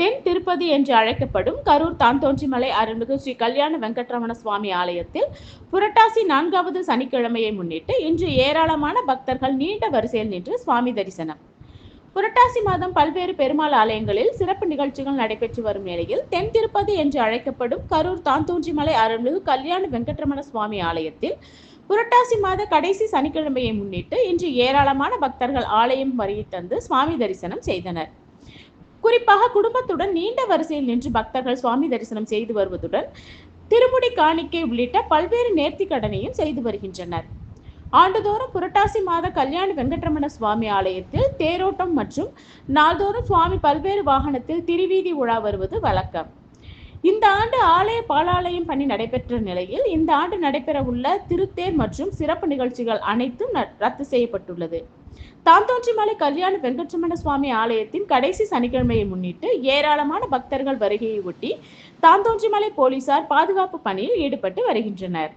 தென் திருப்பதி என்று அழைக்கப்படும் கரூர் தாந்தோன்றிமலை அருள்மிகு ஸ்ரீ கல்யாண வெங்கட்ரமண சுவாமி ஆலயத்தில் புரட்டாசி நான்காவது சனிக்கிழமையை முன்னிட்டு இன்று ஏராளமான பக்தர்கள் நீண்ட வரிசையில் நின்று சுவாமி தரிசனம். புரட்டாசி மாதம் பல்வேறு பெருமாள் ஆலயங்களில் சிறப்பு நிகழ்ச்சிகள் நடைபெற்று வரும் நிலையில் தென் திருப்பதி என்று அழைக்கப்படும் கரூர் தாந்தோன்றிமலை அருள்மிகு கல்யாண வெங்கட்ரமண சுவாமி ஆலயத்தில் புரட்டாசி மாத கடைசி சனிக்கிழமையை முன்னிட்டு இன்று ஏராளமான பக்தர்கள் ஆலயம் வருகை தந்து சுவாமி தரிசனம் செய்தனர். குறிப்பாக குடும்பத்துடன் நீண்ட வரிசையில் நின்று பக்தர்கள் சுவாமி தரிசனம் செய்து வருவதுடன் திருமுடி காணிக்கை உள்ளிட்ட பல்வேறு நேர்த்திக் கடனையும் செய்து வருகின்றனர். ஆண்டுதோறும் புரட்டாசி மாத கல்யாண வெங்கட்ரமண சுவாமி ஆலயத்தில் தேரோட்டம் மற்றும் நாள்தோறும் சுவாமி பல்வேறு வாகனத்தில் திருவீதி உலா வருவது வழக்கம். இந்த ஆண்டு ஆலய பாலாலயம் பணி நடைபெற்ற நிலையில் இந்த ஆண்டு நடைபெற உள்ள திருத்தேர் மற்றும் சிறப்பு நிகழ்ச்சிகள் அனைத்தும் ரத்து செய்யப்பட்டுள்ளது. தாந்தோன்றிமலை கல்யாண வெங்கட்ரமண சுவாமி ஆலயத்தின் கடைசி சனிக்கிழமையை முன்னிட்டு ஏராளமான பக்தர்கள் வருகையை ஒட்டி தாந்தோன்றிமலை போலீசார் பாதுகாப்பு பணியில் ஈடுபட்டு வருகின்றனர்.